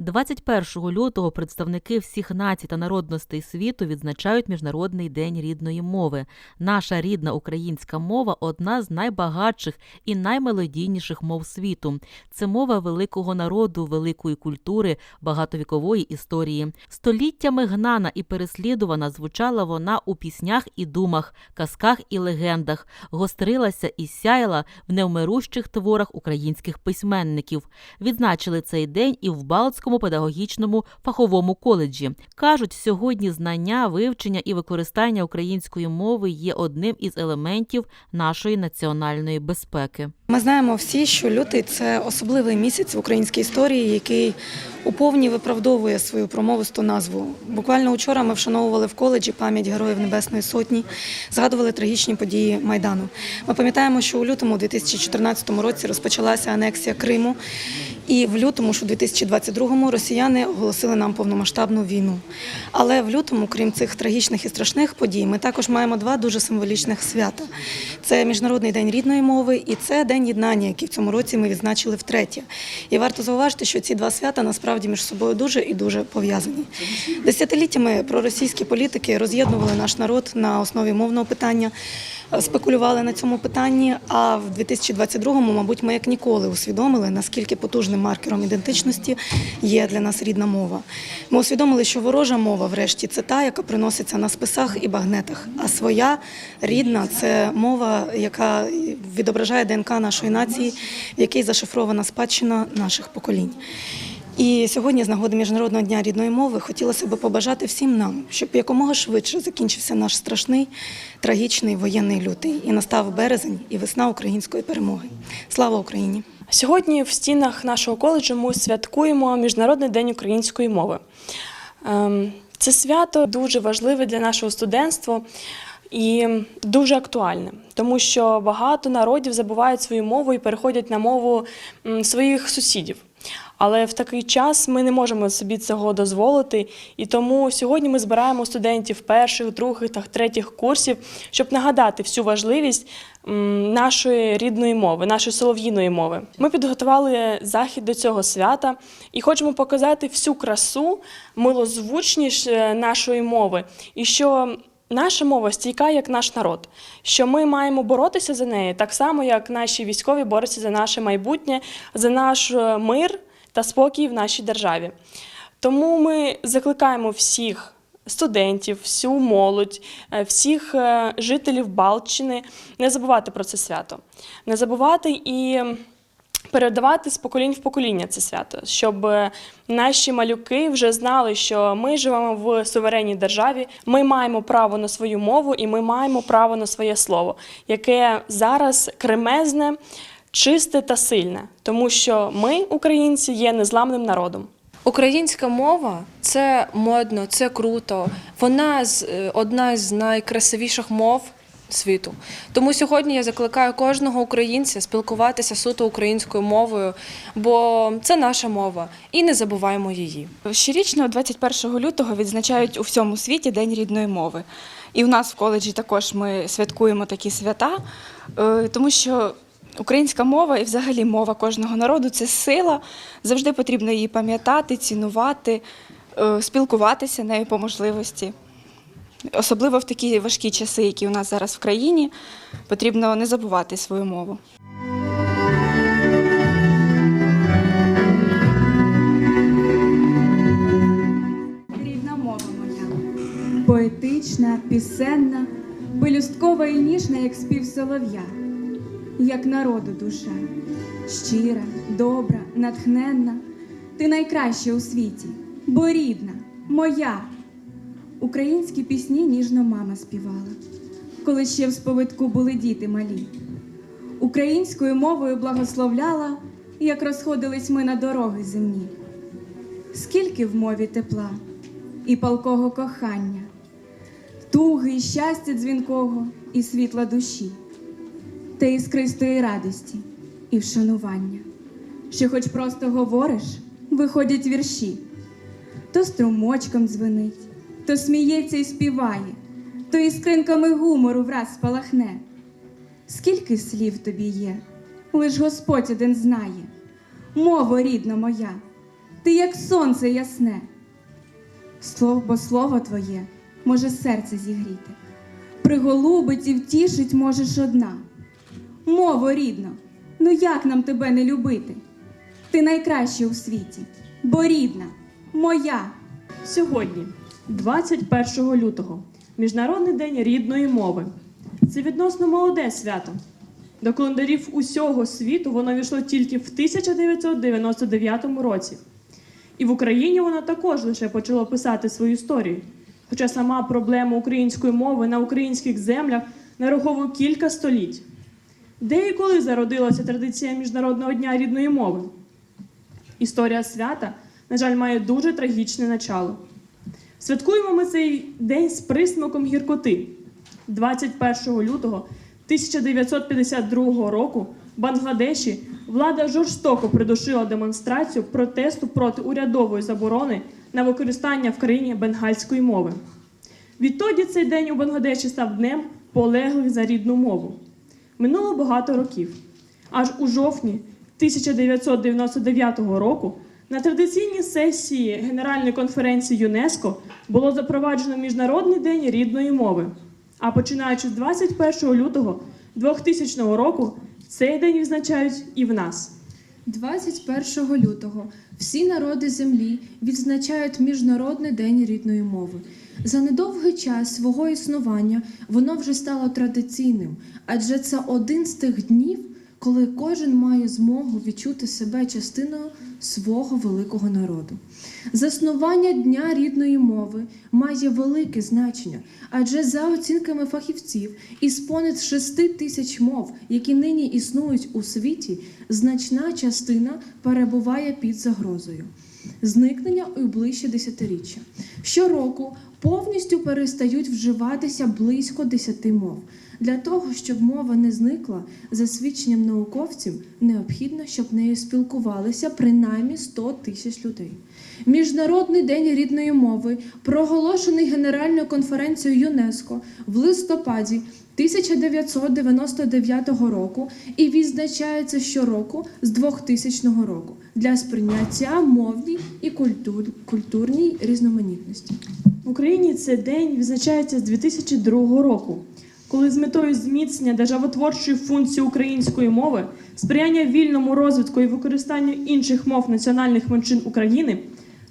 21 лютого представники всіх націй та народностей світу відзначають Міжнародний день рідної мови. Наша рідна українська мова одна з найбагатших і наймелодійніших мов світу. Це мова великого народу, великої культури, багатовікової історії. Століттями гнана і переслідувана звучала вона у піснях і думах, казках і легендах, гострилася і сяяла в невмирущих творах українських письменників. Відзначили цей день і в Балтському педагогічному фаховому коледжі. Кажуть, сьогодні знання, вивчення і використання української мови є одним із елементів нашої національної безпеки. Ми знаємо всі, що лютий це особливий місяць в українській історії, який у повні виправдовує свою промовисту назву. Буквально учора ми вшановували в коледжі пам'ять Героїв Небесної Сотні, згадували трагічні події Майдану. Ми пам'ятаємо, що у лютому 2014 році розпочалася анексія Криму, і в лютому, що у 2022 росіяни оголосили нам повномасштабну війну. Але в лютому, крім цих трагічних і страшних подій, ми також маємо два дуже символічних свята: це Міжнародний день рідної мови і це День єднання, який в цьому році ми відзначили втретє. І варто зауважити, що ці два свята насправді між собою дуже і дуже пов'язані. Десятиліттями проросійські політики роз'єднували наш народ на основі мовного питання. Спекулювали на цьому питанні, а в 2022-му, мабуть, ми як ніколи усвідомили, наскільки потужним маркером ідентичності є для нас рідна мова. Ми усвідомили, що ворожа мова, врешті, це та, яка приноситься на списах і багнетах. А своя рідна це мова, яка відображає ДНК нашої нації, в якій зашифрована спадщина наших поколінь. І сьогодні, з нагоди Міжнародного дня рідної мови, хотілося б побажати всім нам, щоб якомога швидше закінчився наш страшний, трагічний воєнний лютий і настав березень і весна української перемоги. Слава Україні! Сьогодні в стінах нашого коледжу ми святкуємо Міжнародний день української мови. Ем, Це свято дуже важливе для нашого студентства і дуже актуальне, тому що багато народів забувають свою мову і переходять на мову своїх сусідів. Але в такий час ми не можемо собі цього дозволити, і тому сьогодні ми збираємо студентів перших, других та третіх курсів, щоб нагадати всю важливість нашої рідної мови, нашої солов'їної мови. Ми підготували захід до цього свята і хочемо показати всю красу, милозвучність е, нашої мови, і що Наша мова стійка як наш народ, що ми маємо боротися за неї так само, як наші військові борються за наше майбутнє, за наш е, мир та спокій в нашій державі. Тому ми закликаємо всіх студентів, всю молодь, е, всіх е, жителів Балтщини не забувати про це свято, не забувати і передавати з поколінь в покоління це свято, щоб е, наші малюки вже знали, що ми живемо в суверенній державі, ми маємо право на свою мову і ми маємо право на своє слово, яке зараз кремезне, чисте та сильне, тому що ми, українці, є незламним народом. Українська мова це модно, це круто. Вона з е, одна з найкрасивіших мов світу. Тому сьогодні я закликаю кожного українця спілкуватися суто українською мовою, бо це наша мова, і не забуваємо її. Щорічно, 21 лютого, відзначають у всьому світі День рідної мови. І в нас в коледжі також ми святкуємо такі свята, е, тому що українська мова і взагалі мова кожного народу це сила. Завжди потрібно її пам'ятати, цінувати, е, спілкуватися нею по можливості. Особливо в такі важкі часи, які у нас зараз в країні, потрібно не забувати свою мову. Рідна мова моя, поетична, пісенна, пелюсткова і ніжна, як спів солов'я, як народу душа, щира, добра, натхненна, ти найкраща у світі, бо рідна, моя. Українські пісні ніжно мама співала, коли ще в сповитку були діти малі. Українською мовою благословляла, як розходились ми на дороги земні. Скільки в мові тепла і палкого кохання, туги і щастя дзвінкого і світла душі, та іскристої радості і вшанування, що, хоч просто говориш, виходять вірші, то струмочком дзвенить, то сміється і співає, то іскринками гумору враз спалахне. Скільки слів тобі є, лиш Господь один знає, мова рідна моя, ти як сонце ясне. Слово, бо слово твоє може серце зігріти. Приголубить і втішить можеш одна. Мово рідна, ну як нам тебе не любити? Ти найкраща у світі, бо рідна, моя. Сьогодні, 21 лютого, Міжнародний день рідної мови. Це відносно молоде свято. До календарів усього світу воно війшло тільки в 1999 році. І в Україні воно також лише почало писати свою історію. Хоча сама проблема української мови на українських землях нараховує кілька століть. Де і коли зародилася традиція Міжнародного дня рідної мови? Історія свята, на жаль, має дуже трагічне начало. Святкуємо ми цей день з присмаком гіркоти. 21 лютого 1952 року в Бангладеші влада жорстоко придушила демонстрацію протесту проти урядової заборони на використання в країні бенгальської мови. Відтоді цей день у Бангладеші став днем полеглих за рідну мову. Минуло багато років. Аж у жовтні 1999 року на традиційній сесії Генеральної конференції ЮНЕСКО було запроваджено Міжнародний день рідної мови. А починаючи з 21 лютого 2000 року, цей день відзначають і в нас. 21 лютого всі народи землі відзначають Міжнародний день рідної мови. За недовгий час свого існування воно вже стало традиційним, адже це один з тих днів, коли кожен має змогу відчути себе частиною свого великого народу. Заснування Дня рідної мови має велике значення, адже за оцінками фахівців, із понад 6 тисяч мов, які нині існують у світі, значна частина перебуває під загрозою. Зникнення у ближче десятиріччя. Щороку повністю перестають вживатися близько 10 мов. Для того, щоб мова не зникла, за свідченням науковців, необхідно, щоб нею спілкувалися принаймні 100 тисяч людей. Міжнародний день рідної мови, проголошений Генеральною конференцією ЮНЕСКО в листопаді 1999 року і відзначається щороку з 2000 року для сприйняття мовній і культур, культурній різноманітності. В Україні цей день відзначається з 2002 року, коли з метою зміцнення державотворчої функції української мови, сприяння вільному розвитку і використанню інших мов національних меншин України,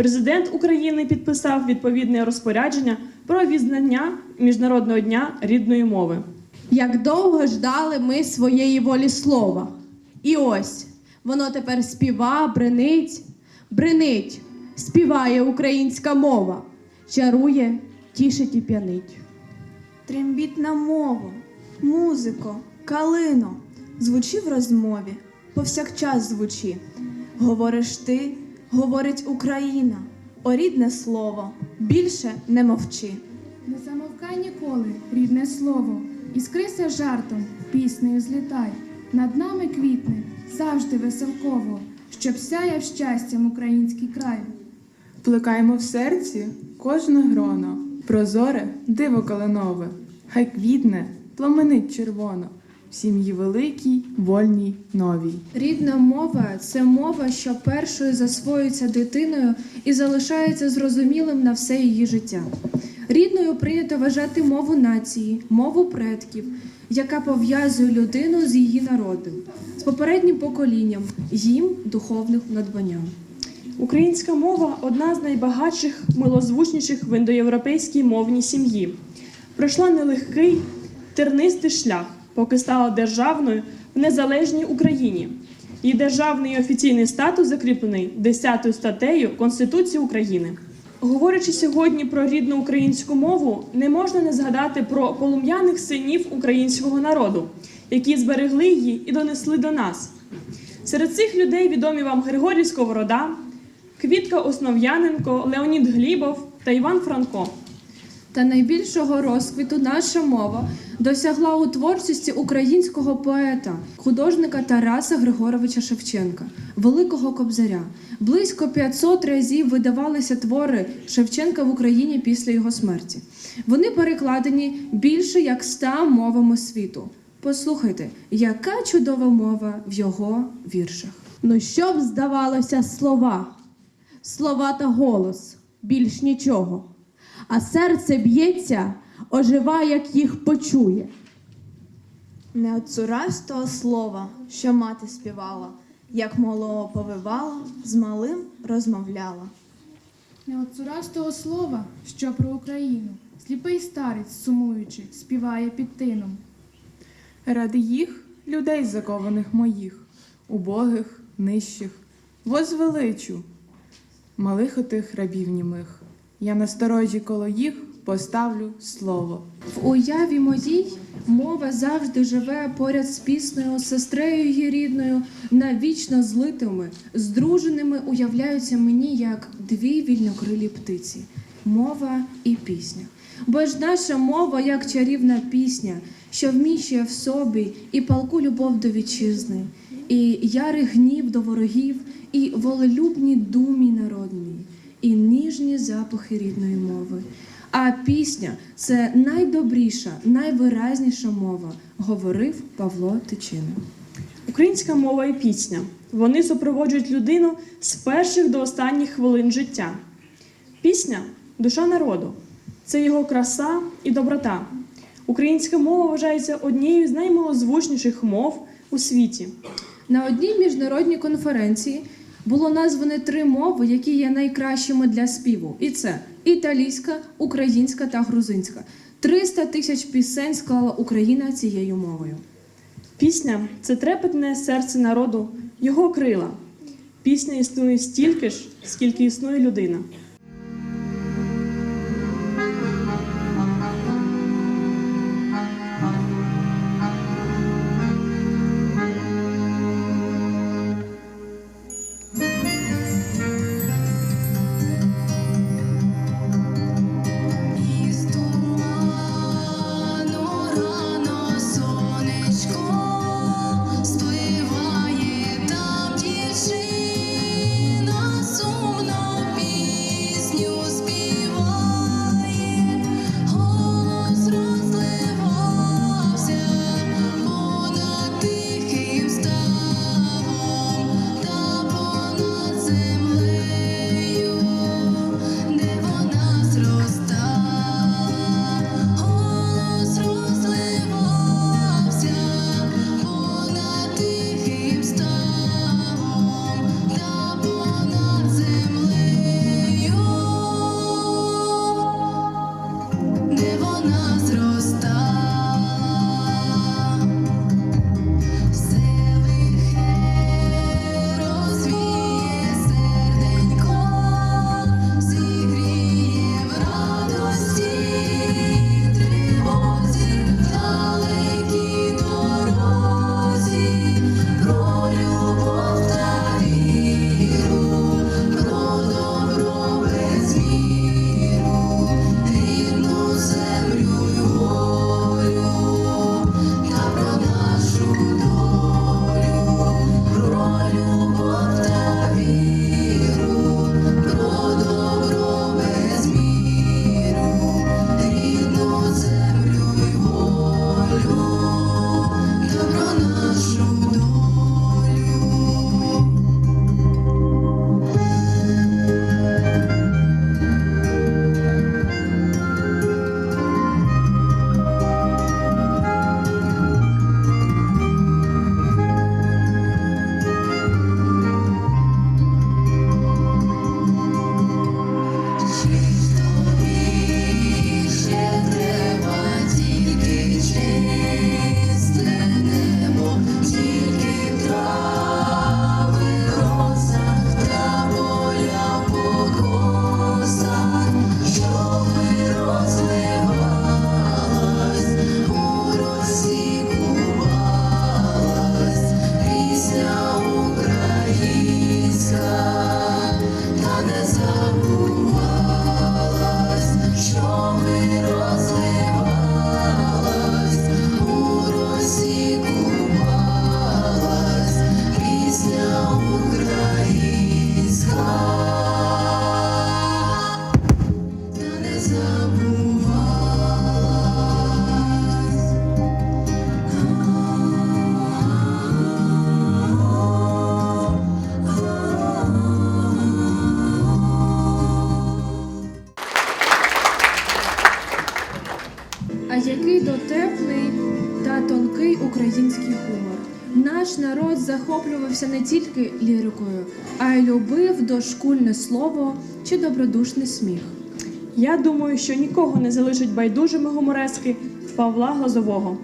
президент України підписав відповідне розпорядження про відзнання Міжнародного дня рідної мови. Як довго ждали ми своєї волі слова. І ось воно тепер співа, бренить, бренить, співає українська мова, чарує, тішить і п'янить. Трембітна мова, музико, калино, звучи в розмові, повсякчас звучи. Говориш ти, говорить Україна, о рідне слово, більше не мовчи. Не замовкай ніколи, рідне слово, іскрися жартом, піснею злітай. Над нами квітне, завжди веселково, щоб сяяв щастям український край. Плекаємо в серці кожне гроно, прозоре диво калинове, хай квітне, пламенить червоно, в сім'ї великій, вольній, новій. Рідна мова це мова, що першою засвоюється дитиною і залишається зрозумілим на все її життя. Рідною прийнято вважати мову нації, мову предків, яка пов'язує людину з її народом, з попереднім поколінням, їм духовним надбанням. Українська мова одна з найбагатших, милозвучніших в індоєвропейській мовній сім'ї. Пройшла нелегкий тернистий шлях, поки стала державною в незалежній Україні. Її державний і офіційний статус закріплений 10 статтею Конституції України. Говорячи сьогодні про рідну українську мову, не можна не згадати про полум'яних синів українського народу, які зберегли її і донесли до нас. Серед цих людей відомі вам Григорій Сковорода, Квітка Основ'яненко, Леонід Глібов та Іван Франко. Та найбільшого розквіту наша мова досягла у творчості українського поета, художника Тараса Григоровича Шевченка, великого кобзаря. Близько 500 разів видавалися твори Шевченка в Україні після його смерті. Вони перекладені більше як ста мовами світу. Послухайте, яка чудова мова в його віршах. Ну що б здавалося слова? слова та голос, більш нічого. А серце б'ється, ожива, як їх почує. Не отцурась того слова, що мати співала, як малого повивала, з малим розмовляла. Не от цурастого слова, що про Україну, сліпий старець, сумуючи, співає під тином. Ради їх, людей закованих моїх, убогих, нижчих, возвеличу, малих отих рабів німих. Я на сторожі коло їх поставлю слово. В уяві моїй мова завжди живе поряд з піснею, сестрею її рідною, навічно злитими, здруженими уявляються мені як дві вільнокрилі птиці мова і пісня. Бо ж наша мова як чарівна пісня, що вміщує в собі і палку любов до вітчизни, і ярий гнів до ворогів, і волелюбні думі народні, і ніжні запахи рідної мови. А пісня це найдобріша, найвиразніша мова, говорив Павло Тичина. Українська мова і пісня. Вони супроводжують людину з перших до останніх хвилин життя. Пісня душа народу. Це його краса і доброта. Українська мова вважається однією з наймалозвучніших мов у світі. На одній міжнародній конференції було названо три мови, які є найкращими для співу. І це італійська, українська та грузинська. 300 тисяч пісень склала Україна цією мовою. Пісня це трепетне серце народу, його крила. Пісня існує стільки ж, скільки існує людина. Дошкульне слово чи добродушний сміх. Я думаю, що нікого не залишить байдужими гуморески Павла Глазового.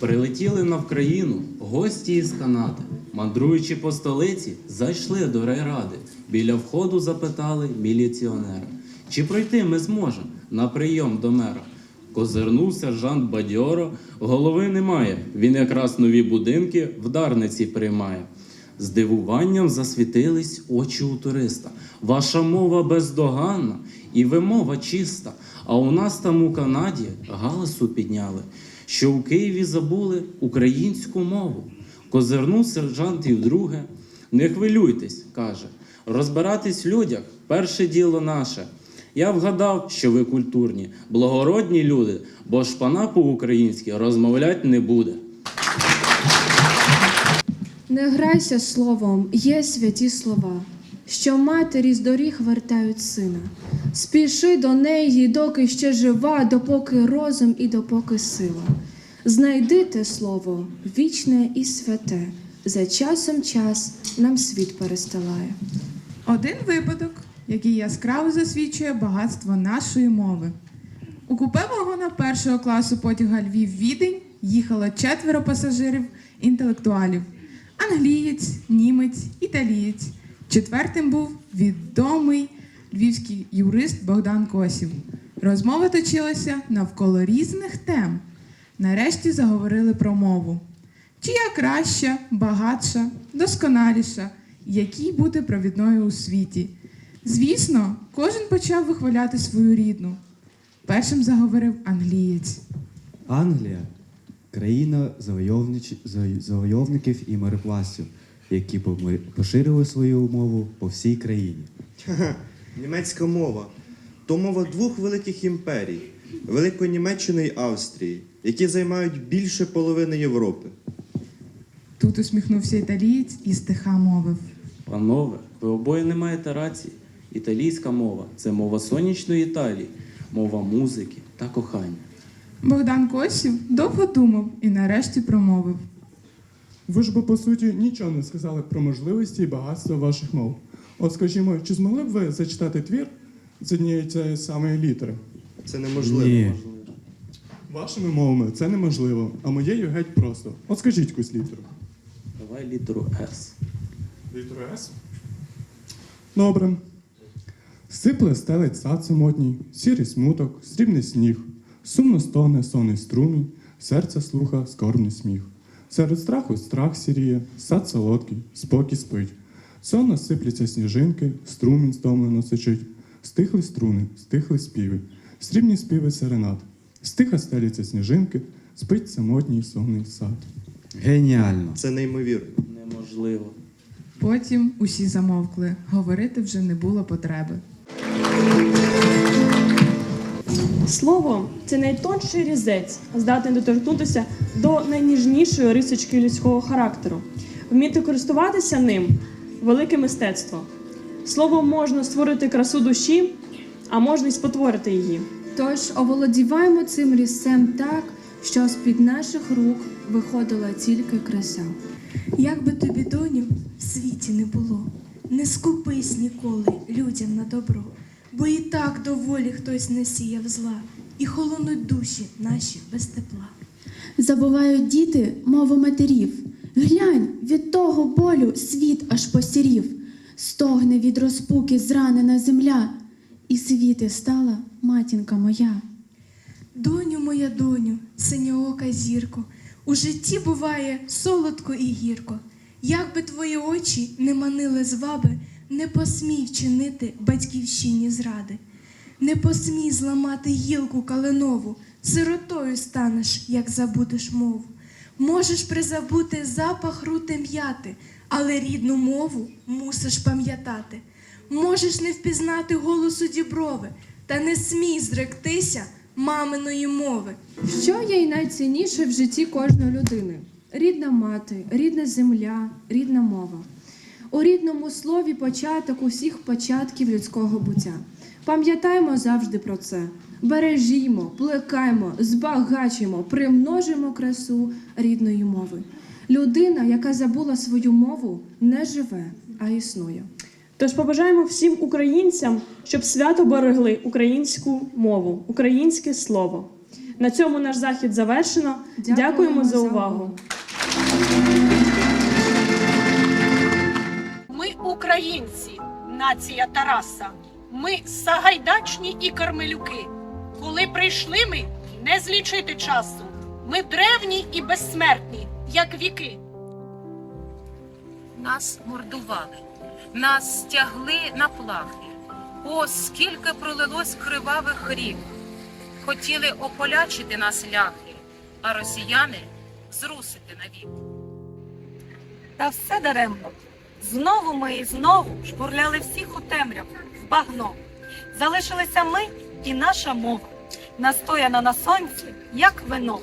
Прилетіли на Вкраїну гості із Канади. Мандруючи по столиці, зайшли до райради. Біля входу запитали міліціонера, чи пройти ми зможемо на прийом до мера. Козирнув сержант бадьоро, голови немає. Він якраз нові будинки в Дарниці приймає. З дивуванням засвітились очі у туриста. Ваша мова бездоганна і вимова чиста. А у нас там у Канаді галасу підняли, що у Києві забули українську мову. Козирнув сержант і вдруге. Не хвилюйтесь, каже. Розбиратись в людях перше діло наше. Я вгадав, що ви культурні, благородні люди, бо шпана по-українськи розмовлять не буде. Не грайся словом, є святі слова, що матері з доріг вертають сина. Спіши до неї, доки ще жива, допоки розум і допоки сила. Знайди те слово, вічне і святе, за часом час нам світ перестилає. Один випадок, який яскраво засвідчує багатство нашої мови. У купе вагона першого класу потяга Львів-Відень їхало четверо пасажирів інтелектуалів: англієць, німець, італієць. Четвертим був відомий львівський юрист Богдан Косів. Розмова точилася навколо різних тем. Нарешті заговорили про мову. Чия краща, багатша, досконаліша, якій бути провідною у світі. Звісно, кожен почав вихваляти свою рідну. Першим заговорив англієць. Англія країна завойовнич- завойовників і морепластів, які поширили свою мову по всій країні. Німецька мова то мова двох великих імперій Великої Німеччини і Австрії, які займають більше половини Європи. Тут усміхнувся італієць і стиха мовив. Панове, ви обоє не маєте рації. Італійська мова це мова сонячної Італії, мова музики та кохання. Богдан Косів довго думав і нарешті промовив. Ви ж бо по суті нічого не сказали про можливості і багатство ваших мов. От скажімо, чи змогли б ви зачитати твір з однієї цієї самої літери? Це неможливо. Ні. Вашими мовами це неможливо, а моєю геть просто. От скажіть якусь літеру. Давай літеру С. Літеру С. Добре. Сипле стелить сад самотній, сірий смуток, срібний сніг, сумно стоне сонний струмінь, серце слуха скорбний сміх. Серед страху страх сіріє, сад солодкий, спокій спить. Сонно сипляться сніжинки, струмінь стомлено сичить. Стихли струни, стихли співи, срібні співи серенад. Стиха стеляться сніжинки, спить самотній сонний сад. Геніально! Це неймовірно. Неможливо. Потім усі замовкли. Говорити вже не було потреби. Слово це найтонший різець, здатний доторкнутися до найніжнішої рисочки людського характеру. Вміти користуватися ним велике мистецтво. Словом можна створити красу душі, а можна й спотворити її. Тож оволодіваємо цим різцем так, що з-під наших рук виходила тільки краса. Як би тобі, доню, в світі не було, не скупись ніколи людям на добро, бо і так доволі хтось насіяв зла, і холонуть душі наші без тепла. Забувають діти мову матерів. Глянь, від того болю світ аж посірів. Стогне від розпуки зранена земля, і світи стала матінка моя. Доню моя доню, синьоока зірко, у житті буває солодко і гірко. Як би твої очі не манили зваби, не посмій вчинити батьківщині зради, не посмій зламати гілку калинову, сиротою станеш, як забудеш мову. Можеш призабути запах рути м'яти, але рідну мову мусиш пам'ятати. Можеш не впізнати голосу діброви, та не смій зректися маминої мови. Що є й найцінніше в житті кожної людини? Рідна мати, рідна земля, рідна мова. У рідному слові початок усіх початків людського буття. Пам'ятаймо завжди про це. Бережімо, плекаймо, збагачимо, примножимо красу рідної мови. Людина, яка забула свою мову, не живе, а існує. Тож побажаємо всім українцям, щоб свято берегли українську мову, українське слово. На цьому наш захід завершено. Дякуємо, за увагу. Українці, нація Тараса. Ми сагайдачні і кармелюки. Коли прийшли ми, не злічити часу. Ми древні і безсмертні, як віки. Нас мордували, нас стягли на плахи. О, скільки пролилось кривавих рік. Хотіли ополячити нас ляхи, а росіяни зрусити навік. Та все даремно. Знову ми і знову шпурляли всіх у темряву, в багно. Залишилися ми і наша мова, настояна на сонці, як вино.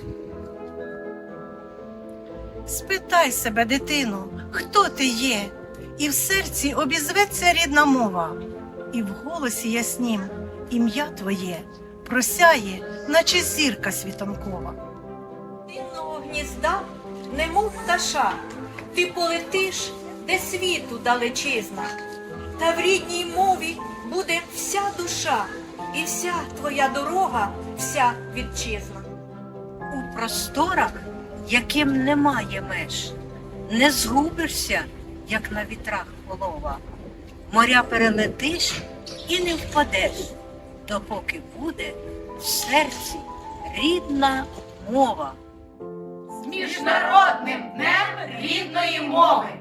Спитай себе, дитино, хто ти є, і в серці обізветься рідна мова, і в голосі яснім ім'я твоє просяє, наче зірка світанкова. Дивного гнізда, немов пташа, ти полетиш, де світу далечизна, та в рідній мові буде вся душа, і вся твоя дорога, вся вітчизна. У просторах, яким немає меж, не згубишся, як на вітрах полова. Моря перелетиш і не впадеш, допоки буде в серці рідна мова. З міжнародним днем рідної мови.